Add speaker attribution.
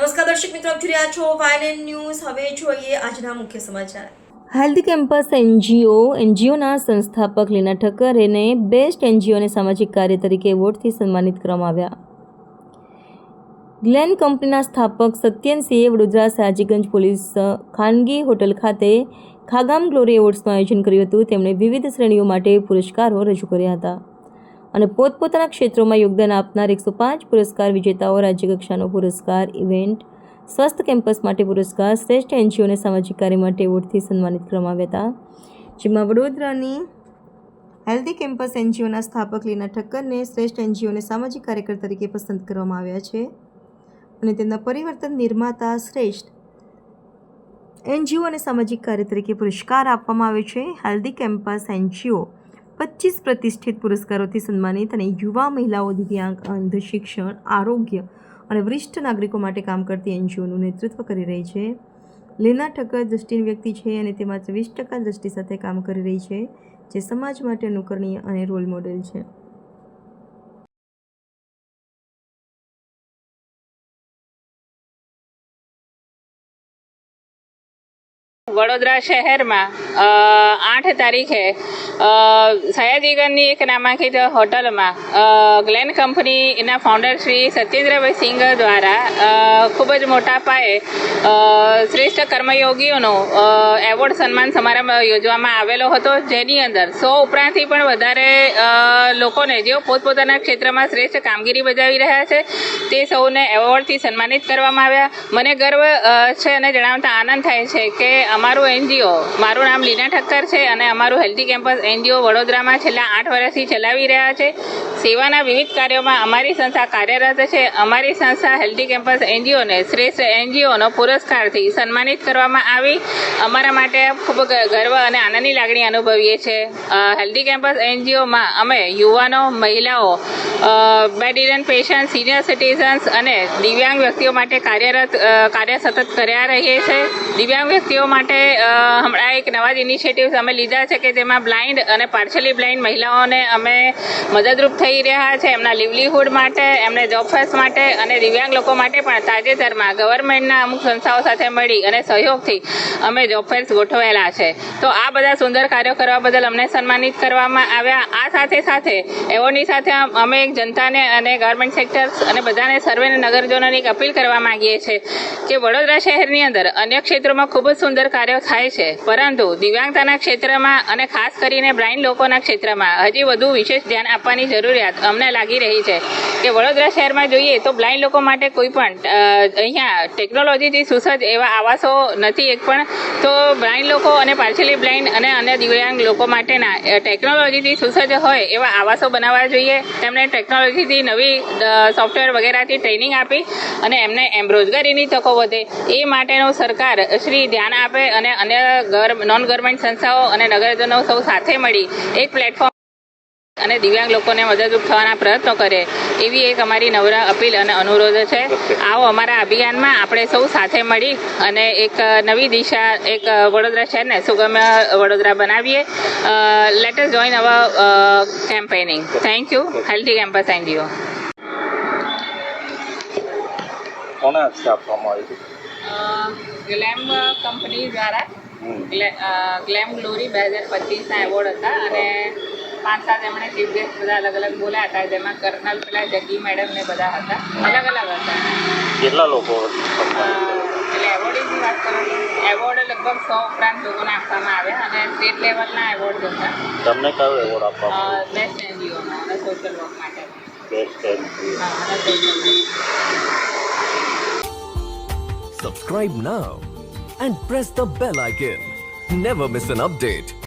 Speaker 1: દર્શક મિત્રો, આપ રહ્યા છો વાયલેન ન્યૂઝ. હવે જોઈએ આજના મુખ્ય સમાચાર.
Speaker 2: હેલ્થ કેમ્પસ એનજીઓ, એનજીઓના સંસ્થાપક લીના ઠક્કરેને બેસ્ટ એનજીઓને સામાજિક કાર્ય તરીકે એવોર્ડથી સન્માનિત કરવામાં આવ્યા. ગ્લેન કંપનીના સ્થાપક સત્યનસિંહે વડોદરા સાજીગંજ પોલીસ ખાનગી હોટલ ખાતે ખાગામ ગ્લોરી એવોર્ડ્સનું આયોજન કર્યું હતું. તેમણે વિવિધ શ્રેણીઓ માટે પુરસ્કારો રજૂ કર્યા હતા. અને પોતપોતાના ક્ષેત્રોમાં યોગદાન આપનાર એકસો પાંચ પુરસ્કાર વિજેતાઓ, રાજ્યકક્ષાનો પુરસ્કાર, ઇવેન્ટ સ્વસ્થ કેમ્પસ માટે પુરસ્કાર, શ્રેષ્ઠ એનજીઓને સામાજિક કાર્ય માટે એવોર્ડથી સન્માનિત કરવામાં આવ્યા હતા. જેમાં વડોદરાની હેલ્ધી કેમ્પસ એનજીઓના સ્થાપક લીના ઠક્કરને શ્રેષ્ઠ એનજીઓને સામાજિક કાર્યકર તરીકે પસંદ કરવામાં આવ્યા છે અને તેમના પરિવર્તન નિર્માતા શ્રેષ્ઠ એનજીઓ અને સામાજિક કાર્ય તરીકે પુરસ્કાર આપવામાં આવે છે. હેલ્ધી કેમ્પસ એનજીઓ પચીસ પ્રતિષ્ઠિત પુરસ્કારોથી સન્માનિત અને યુવા મહિલાઓ દિવ્યાંગ, અંધ, શિક્ષણ, આરોગ્ય અને વરિષ્ઠ નાગરિકો માટે કામ કરતી એનજીઓનું નેતૃત્વ કરી રહી છે. લેના ઠક્કર દ્રષ્ટિની વ્યક્તિ છે અને તે માત્ર વીસ ટકા દ્રષ્ટિ સાથે કામ કરી રહી છે, જે સમાજ માટે અનુકરણીય અને રોલ મોડેલ છે.
Speaker 3: વડોદરા શહેરમાં આઠ તારીખે સયાજીગરની એક નામાંકિત હોટલમાં ગ્લેન કંપનીના ફાઉન્ડર શ્રી સત્યેન્દ્રભાઈ સિંઘ દ્વારા ખૂબ જ મોટા પાયે શ્રેષ્ઠ કર્મયોગીઓનો એવોર્ડ સન્માન સમારંભ યોજવામાં આવેલો હતો, જેની અંદર સો ઉપરાંતથી પણ વધારે લોકોને જેઓ પોતપોતાના ક્ષેત્રમાં શ્રેષ્ઠ કામગીરી બજાવી રહ્યા છે, તે સૌને એવોર્ડથી સન્માનિત કરવામાં આવ્યા. મને ગર્વ છે અને જણાવતા આનંદ થાય છે કે અમારું એનજીઓ, મારું નામ લીના ઠક્કર છે અને અમારું હેલ્ધી કેમ્પસ એનજીઓ વડોદરામાં છેલ્લા આઠ વર્ષથી ચલાવી રહ્યા છે. સેવાના વિવિધ કાર્યોમાં અમારી સંસ્થા કાર્યરત છે. અમારી સંસ્થા હેલ્ધી કેમ્પસ એનજીઓને શ્રેષ્ઠ એનજીઓનો પુરસ્કારથી સન્માનિત કરવામાં આવી. અમારા માટે ખૂબ ગર્વ અને આનંદની લાગણી અનુભવીએ છીએ હેલ્ધી કેમ્પસ એનજીઓમાં અમે યુવાનો, મહિલાઓ બેડિલન પેશન્ટ, સિનિયર સિટીઝન્સ અને દિવ્યાંગ વ્યક્તિઓ માટે કાર્યરત કાર્ય સતત કર્યા રહીએ છીએ દિવ્યાંગ વ્યક્તિઓ માટે હમણાં એક નવા જ ઇનિશિયેટિવ્સ અમે લીધા છે કે જેમાં બ્લાઇન્ડ અને પાર્શલી બ્લાઇન્ડ મહિલાઓને અમે મદદરૂપ થઈ રહ્યા છે એમના લીવલીહુડ માટે, એમને જોબ ફેસ માટે અને દિવ્યાંગ લોકો માટે પણ તાજેતરમાં ગવર્મેન્ટના અમુક સંસ્થાઓ સાથે મળી અને સહયોગથી અમે જોબ ગોઠવેલા છે. તો આ બધા સુંદર કાર્યો કરવા બદલ અમને સન્માનિત કરવામાં આવ્યા. આ સાથે સાથે એવોર્ડની સાથે અમે એક જનતાને અને ગવર્મેન્ટ સેક્ટર્સ અને બધાને સર્વેને નગરજનોની એક અપીલ કરવા માંગીએ છીએ કે વડોદરા શહેરની અંદર અન્ય ક્ષેત્રોમાં ખૂબ જ સુંદર કાર્યો થાય છે. પરંતુ દિવ્યાંગતાના ક્ષેત્રમાં અને ખાસ કરીને બ્લાઇન્ડ લોકોના ક્ષેત્રમાં હજી વધુ વિશેષ ધ્યાન આપવાની જરૂરિયાત અમને લાગી રહી છે કે વડોદરા શહેરમાં જોઈએ તો બ્લાઇન્ડ લોકો માટે કોઈ પણ અહીંયા ટેકનોલોજીથી સુસજ્જ એવા આવાસો નથી એક પણ તો બ્લાઇન્ડ લોકો અને પાર્શિયલી બ્લાઇન્ડ અને અન્ય દિવ્યાંગ લોકો માટેના ટેકનોલોજીથી સુસજ્જ હોય એવા આવાસો બનાવવા જોઈએ. તેમને ટેકનોલોજીથી નવી સોફ્ટવેર વગેરેથી ટ્રેનિંગ આપી અને એમને એમ રોજગારીની તકો વધે. એ માટેનો સરકાર શ્રી ધ્યાન આપે અને અન્ય નોન ગવર્મેન્ટ સંસ્થાઓ અને નગરજનો સૌ સાથે મળી એક પ્લેટફોર્મ અને દિવ્યાંગ લોકોને મદદરૂપ થવાના પ્રયત્નો કરે એવી એક અમારી નવરા અપીલ અને અનુરોધ છે. આવો અમારા અભિયાનમાં આપણે સૌ સાથે મળી અને એક નવી દિશા એક વડોદરા શહેરને સુગમ્ય વડોદરા બનાવીએ. Let us join our campaigning thank you healthy campus NGO
Speaker 4: કોને આપવામાં
Speaker 3: ગ્લેમ કંપની દ્વારા ગ્લેમ ગ્લોરી બે હજાર પચીસના એવોર્ડ હતા અને પાંચ સાત એમણે ચીફ ગેસ્ટ બધા અલગ અલગ બોલ્યા હતા જેમાં કર્નલ પેલા જગ્ગી મેડમ ને બધા હતા અલગ અલગ હતા.
Speaker 4: કેટલા લોકો
Speaker 3: અ, એટલે એવોર્ડની વાત કરો તો એવોર્ડ લગભગ સો ઉપરાંત લોકોને આપવામાં આવ્યા અને સ્ટેટ લેવલના એવોર્ડ હતા.
Speaker 4: તમને કયો એવોર્ડ આપવામાં આવ્યો?
Speaker 3: બેસ્ટ એનજીઓનો અને સોશિયલ વર્ક માટે.
Speaker 4: બેસ્ટ એનજીઓ
Speaker 3: હા અને social work
Speaker 5: Subscribe now and press the bell icon. Never miss an update.